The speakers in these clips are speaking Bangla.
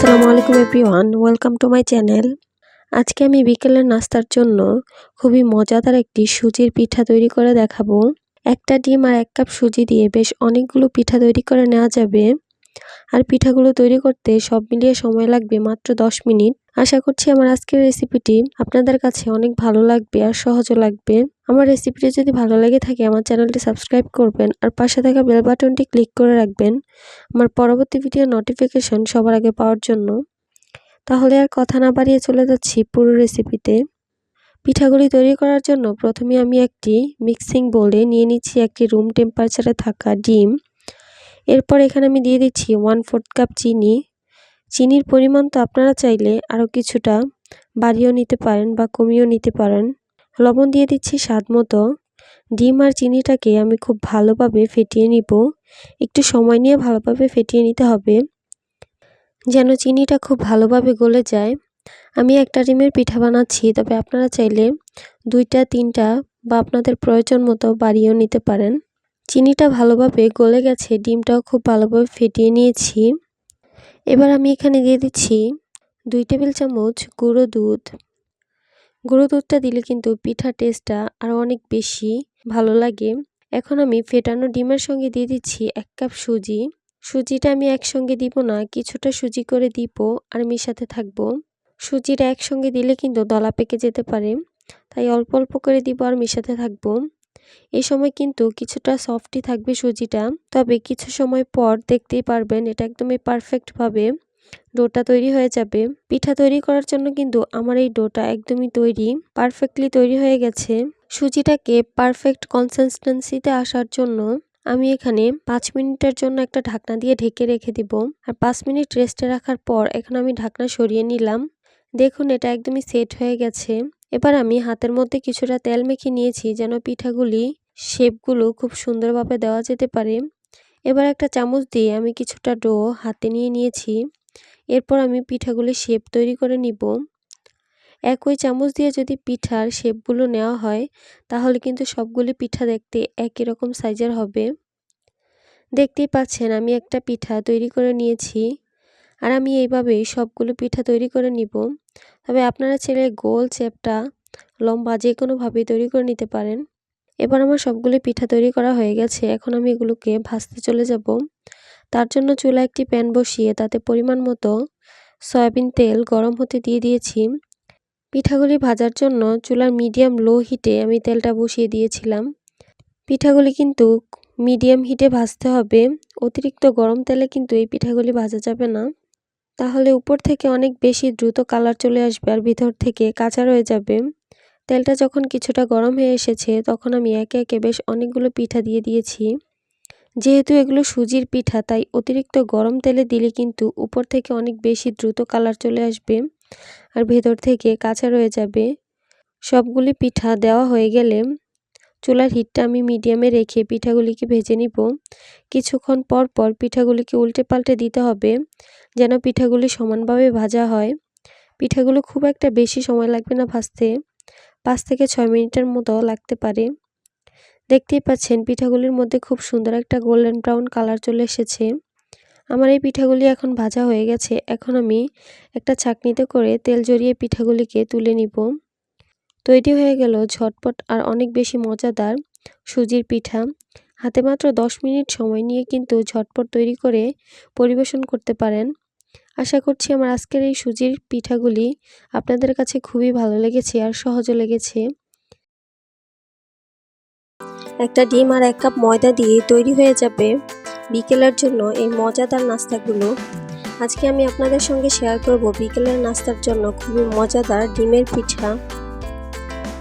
আসসালামু আলাইকুম everyone, welcome to my channel. আজকে আমি বিকেলের নাস্তার জন্য খুবই মজাদার একটি সুজির পিঠা তৈরি করে দেখাবো। একটা ডিম আর এক কাপ সুজি দিয়ে বেশ অনেকগুলো পিঠা তৈরি করে নেওয়া যাবে। আর পিঠাগুলো তৈরি করতে সব মিলিয়ে সময় লাগবে মাত্র 10 মিনিট। আশা করছি আমার আজকের রেসিপিটি আপনাদের কাছে অনেক ভালো লাগবে আর সহজও লাগবে। আমার রেসিপিটি যদি ভালো লেগে থাকে, আমার চ্যানেলটি সাবস্ক্রাইব করবেন আর পাশে থাকা বেল বাটনটি ক্লিক করে রাখবেন আমার পরবর্তী ভিডিও নোটিফিকেশন সবার আগে পাওয়ার জন্য। তাহলে আর কথা না বাড়িয়ে চলে যাচ্ছি পুরো রেসিপিতে পিঠাগুলি তৈরি করার জন্য প্রথমে আমি একটি মিক্সিং বোলে নিয়ে নিচ্ছি একটি রুম টেম্পারেচারে থাকা ডিম। এরপর এখানে আমি দিয়ে দিচ্ছি ওয়ান ফোর্থ কাপ চিনি। চিনির পরিমাণ তো আপনারা চাইলে আরও কিছুটা বাড়িয়েও নিতে পারেন বা কমিয়েও নিতে পারেন। লবণ দিয়ে দিচ্ছি স্বাদ মতো। ডিম আর চিনিটাকে আমি খুব ভালোভাবে ফেটিয়ে নিব। একটু সময় নিয়ে ভালোভাবে ফেটিয়ে নিতে হবে। যেন চিনিটা খুব ভালোভাবে গলে যায়। আমি একটা ডিমের পিঠা বানাচ্ছি, তবে আপনারা চাইলে দুইটা, তিনটা বা আপনাদের প্রয়োজন মতো বাড়িয়েও নিতে পারেন। চিনিটা ভালোভাবে গলে গেছে, ডিমটাও খুব ভালোভাবে ফেটিয়ে নিয়েছি। এবার আমি এখানে দিয়ে দিচ্ছি দুই টেবিল চামচ গুঁড়ো দুধ। গুঁড়ো দুধটা দিলে কিন্তু পিঠা টেস্টটা আরও অনেক বেশি ভালো লাগে। এখন আমি ফেটানো ডিমের সঙ্গে দিয়ে দিচ্ছি এক কাপ সুজি। সুজিটা আমি একসঙ্গে দিব না, কিছুটা সুজি করে দিব আর মিশাতে থাকব। সুজিটা একসঙ্গে দিলে কিন্তু দলা পেকে যেতে পারে, তাই অল্প অল্প করে দিব আর মিশাতে থাকব। এই সময় কিন্তু কিছুটা সফটই থাকবে সুজিটা, তবে কিছু সময় পর দেখতেই পারবেন এটা একদমই পারফেক্টভাবে ডোটা তৈরি হয়ে যাবে। পিঠা তৈরি করার জন্য কিন্তু আমার এই ডোটা একদমই তৈরি পারফেক্টলি তৈরি হয়ে গেছে। সুজিটাকে পারফেক্ট কনসিস্টেন্সিতে আসার জন্য আমি এখানে পাঁচ মিনিটের জন্য একটা ঢাকনা দিয়ে ঢেকে রেখে দিব। আর পাঁচ মিনিট রেস্টে রাখার পর এখন আমি ঢাকনা সরিয়ে নিলাম। দেখুন এটা একদমই সেট হয়ে গেছে। এবার আমি হাতের মধ্যে কিছুটা তেল মেখে নিয়েছি যেন পিঠাগুলি, শেপগুলো খুব সুন্দরভাবে দেওয়া যেতে পারে। এবার একটা চামচ দিয়ে আমি কিছুটা ডো হাতে নিয়ে নিয়েছি। এরপর আমি পিঠাগুলি শেপ তৈরি করে নিব। একই চামচ দিয়ে যদি পিঠার শেপগুলো নেওয়া হয়, তাহলে কিন্তু সবগুলি পিঠা দেখতে একই রকম সাইজের হবে। দেখতেই পাচ্ছেন আমি একটা পিঠা তৈরি করে নিয়েছি। আর আমি এইভাবেই সবগুলো পিঠা তৈরি করে নিব। তবে আপনারা ছেলে গোল চেপটা লম্বা যে কোনোভাবেই তৈরি করে নিতে পারেন। এবার আমার সবগুলো পিঠা তৈরি করা হয়ে গেছে। এখন আমি এগুলোকে ভাজতে চলে যাব। তার জন্য চুলা একটি প্যান বসিয়ে তাতে পরিমাণ মতো সয়াবিন তেল গরম হতে দিয়ে দিয়েছি। পিঠাগুলি ভাজার জন্য চুলার মিডিয়াম লো হিটে আমি তেলটা বসিয়ে দিয়েছিলাম। পিঠাগুলি কিন্তু মিডিয়াম হিটে ভাজতে হবে। অতিরিক্ত গরম তেলে কিন্তু এই পিঠাগুলি ভাজা যাবে না। তাহলে উপর থেকে অনেক বেশি দ্রুত কালার চলে আসবে আর ভিতর থেকে কাঁচা রয়ে যাবে। তেলটা যখন কিছুটা গরম হয়ে এসেছে, তখন আমি একে একে বেশ অনেকগুলো পিঠা দিয়ে দিয়েছি। যেহেতু এগুলো সুজির পিঠা, তাই অতিরিক্ত গরম তেলে দিলে কিন্তু উপর থেকে অনেক বেশি দ্রুত কালার চলে আসবে আর ভেতর থেকে কাঁচা রয়ে যাবে। সবগুলি পিঠা দেওয়া হয়ে গেলে চুলার হিটটা আমি মিডিয়ামে রেখে পিঠাগুলিকে ভেজে নিব। কিছুক্ষণ পর পর পিঠাগুলিকে উল্টে পাল্টে দিতে হবে। যেন পিঠাগুলি সমানভাবে ভাজা হয়। পিঠাগুলো খুব একটা বেশি সময় লাগবে না ভাজতে। পাঁচ থেকে ছয় মিনিটের মতো লাগতে পারে। দেখতেই পাচ্ছেন, পিঠাগুলির মধ্যে খুব সুন্দর একটা গোল্ডেন ব্রাউন কালার চলে এসেছে। আমার এই পিঠাগুলি এখন ভাজা হয়ে গেছে। এখন আমি একটা ছাকনিতে করে তেল জড়িয়ে পিঠাগুলিকে তুলে নিব। তৈরি হয়ে গেল ঝটপট আর অনেক বেশি মজাদার সুজির পিঠা। হাতে মাত্র দশ মিনিট সময় নিয়ে কিন্তু ঝটপট তৈরি করে পরিবেশন করতে পারেন। আশা করছি আমার আজকের এই সুজির পিঠাগুলি আপনাদের কাছে খুবই ভালো লেগেছে আর সহজও লেগেছে। একটা ডিম আর এক কাপ ময়দা দিয়ে তৈরি হয়ে যাবে বিকেলের জন্য এই মজাদার নাস্তাগুলো। আজকে আমি আপনাদের সঙ্গে শেয়ার করব বিকেলের নাস্তার জন্য খুবই মজাদার ডিমের পিঠা।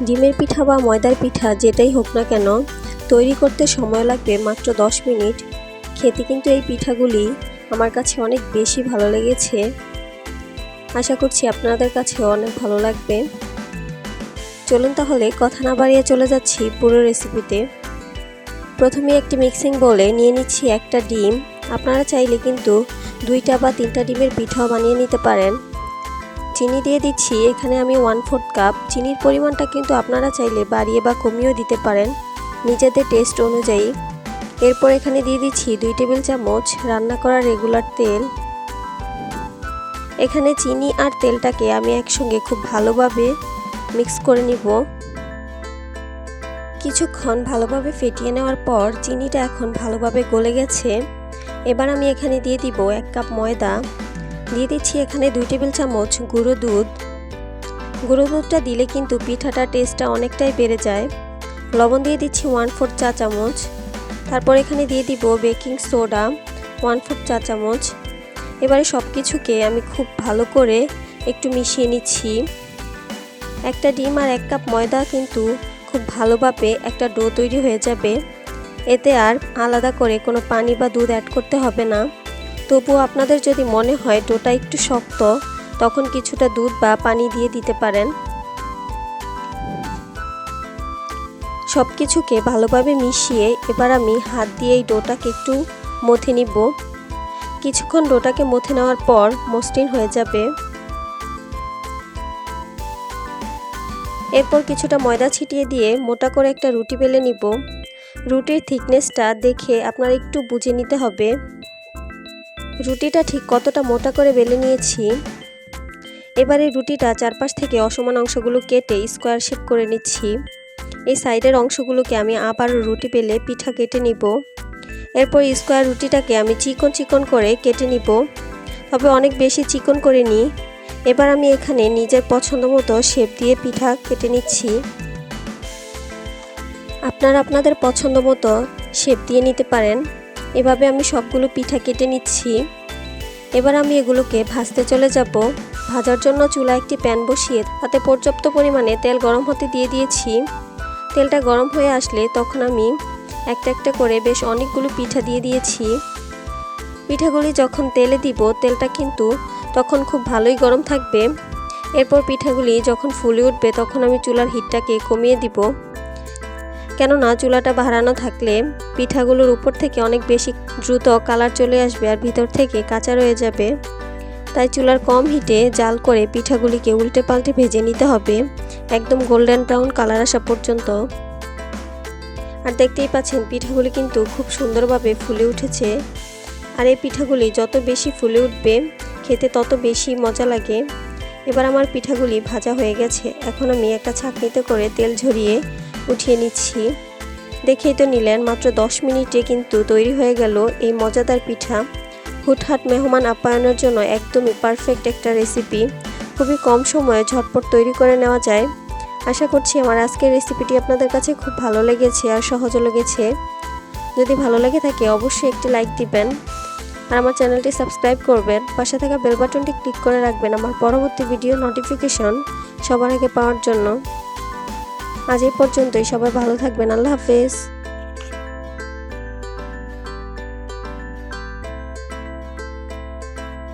ডিমের পিঠা বা ময়দার পিঠা যেটাই হোক না কেন, তৈরি করতে সময় লাগবে মাত্র দশ মিনিট। খেতে কিন্তু এই পিঠাগুলি আমার কাছে অনেক বেশি ভালো লেগেছে। আশা করছি আপনাদের কাছেও অনেক ভালো লাগবে। চলুন তাহলে কথা না বাড়িয়ে চলে যাচ্ছি পুরো রেসিপিতে প্রথমে একটি মিক্সিং বলে নিয়ে নিচ্ছি একটা ডিম। আপনারা চাইলে কিন্তু দুইটা বা তিনটা ডিমের পিঠাও বানিয়ে নিতে পারেন। চিনি দিয়ে দিচ্ছি, এখানে আমি ওয়ান ফোর্থ কাপ চিনির পরিমাণটা কিন্তু আপনারা চাইলে বাড়িয়ে বা কমিয়েও দিতে পারেন। নিজেদের টেস্ট অনুযায়ী। এরপর এখানে দিয়ে দিচ্ছি দুই টেবিল চামচ রান্না করা রেগুলার তেল। এখানে চিনি আর তেলটাকে আমি একসঙ্গে খুব ভালোভাবে মিক্স করে নিব। কিছুক্ষণ ভালোভাবে ফেটিয়ে নেওয়ার পর চিনিটা এখন ভালোভাবে গলে গেছে। এবার আমি এখানে দিয়ে দিব এক কাপ ময়দা। দিয়ে দিচ্ছি এখানে দুই টেবিল চামচ গুঁড়ো দুধ। গুঁড়ো দুধটা দিলে কিন্তু পিঠাটা টেস্টটা অনেকটাই বেড়ে যায়। লবণ দিয়ে দিচ্ছি ওয়ান ফোর চা চামচ। তারপর এখানে দিয়ে দিব বেকিং সোডা ওয়ান ফোর চা চামচ। এবারে সব কিছুকে আমি খুব ভালো করে একটু মিশিয়ে নিচ্ছি। একটা ডিম আর এক কাপ ময়দা কিন্তু খুব ভালোভাবে একটা ডো তৈরি হয়ে যাবে। এতে আর আলাদা করে কোনো পানি বা দুধ অ্যাড করতে হবে না। তবুও আপনাদের যদি মনে হয় ডোটা একটু শক্ত, তখন কিছুটা দুধ বা পানি দিয়ে দিতে পারেন। সব কিছুকে ভালোভাবে মিশিয়ে এবার আমি হাত দিয়ে এই ডোটাকে একটু মথে নিব। কিছুক্ষণ ডোটাকে মথে নেওয়ার পর মসৃণ হয়ে যাবে। এরপর কিছুটা ময়দা ছিটিয়ে দিয়ে মোটা করে একটা রুটি বেলে নিব। রুটির থিকনেসটা দেখে আপনার একটু বুঝে নিতে হবে। রুটিটা ঠিক কতটা মোটা করে বেলে নিয়েছি। এবারে রুটিটা চারপাশ থেকে অসমান অংশগুলো কেটে স্কোয়ার শেপ করে নিচ্ছি। এই সাইডের অংশগুলোকে আমি আবার রুটি পেলে পিঠা কেটে নিব। এরপর স্কোয়ার রুটিটাকে আমি চিকন চিকন করে কেটে নিব। তবে অনেক বেশি চিকন করে নিই এবার আমি এখানে নিজের পছন্দ মতো শেপ দিয়ে পিঠা কেটে নিচ্ছি। আপনারা আপনাদের পছন্দ মতো শেপ দিয়ে নিতে পারেন। এভাবে আমি সবগুলো পিঠা কেটে নিচ্ছি। এবার আমি এগুলোকে ভাজতে চলে যাব। ভাজার জন্য চুলা একটি প্যান বসিয়ে তাতে পর্যাপ্ত পরিমাণে তেল গরম হতে দিয়ে দিয়েছি। তেলটা গরম হয়ে আসলে তখন আমি একটা একটা করে বেশ অনেকগুলো পিঠা দিয়ে দিয়েছি। পিঠাগুলি যখন তেলে দিব, তেলটা কিন্তু তখন খুব ভালোই গরম থাকবে। এরপর পিঠাগুলি যখন ফুলে উঠবে, তখন আমি চুলার হিটটাকে কমিয়ে দিব। কেননা চুলাটা বাড়ানো থাকলে পিঠাগুলোর উপর থেকে অনেক বেশি দ্রুত কালার চলে আসবে আর ভিতর থেকে কাঁচা রয়ে যাবে। তাই চুলার কম হিটে জাল করে পিঠাগুলিকে উল্টে পাল্টে ভেজে নিতে হবে। একদম গোল্ডেন ব্রাউন কালার আসা পর্যন্ত। আর দেখতেই পাচ্ছেন, পিঠাগুলি কিন্তু খুব সুন্দরভাবে ফুলে উঠেছে। আর এই পিঠাগুলি যত বেশি ফুলে উঠবে, খেতে তত বেশি মজা লাগে। এবার আমার পিঠাগুলি ভাজা হয়ে গেছে। এখন আমি একটা ছাঁকনিতে করে তেল ঝরিয়ে উঠিয়ে নিচ্ছি। দেখেই তো নিলেন, মাত্র 10 মিনিটে কিন্তু তৈরি হয়ে গেল এই মজাদার পিঠা। হুটহাট মেহমান আপ্যায়নের জন্য একদমই পারফেক্ট একটা রেসিপি খুবই কম সময়ে ঝটপট তৈরি করে নেওয়া যায়। আশা করছি আমার আজকের রেসিপিটি আপনাদের কাছে খুব ভালো লেগেছে আর সহজও লেগেছে। যদি ভালো লেগে থাকে অবশ্যই একটি লাইক দিবেন আর আমার চ্যানেলটি সাবস্ক্রাইব করবেন। পাশে থাকা বেল বাটনটি ক্লিক করে রাখবেন আমার পরবর্তী ভিডিও নোটিফিকেশন সবার আগে পাওয়ার জন্য। আজ এই পর্যন্তই সবাই ভালো থাকবেন। আল্লাহ হাফেজ।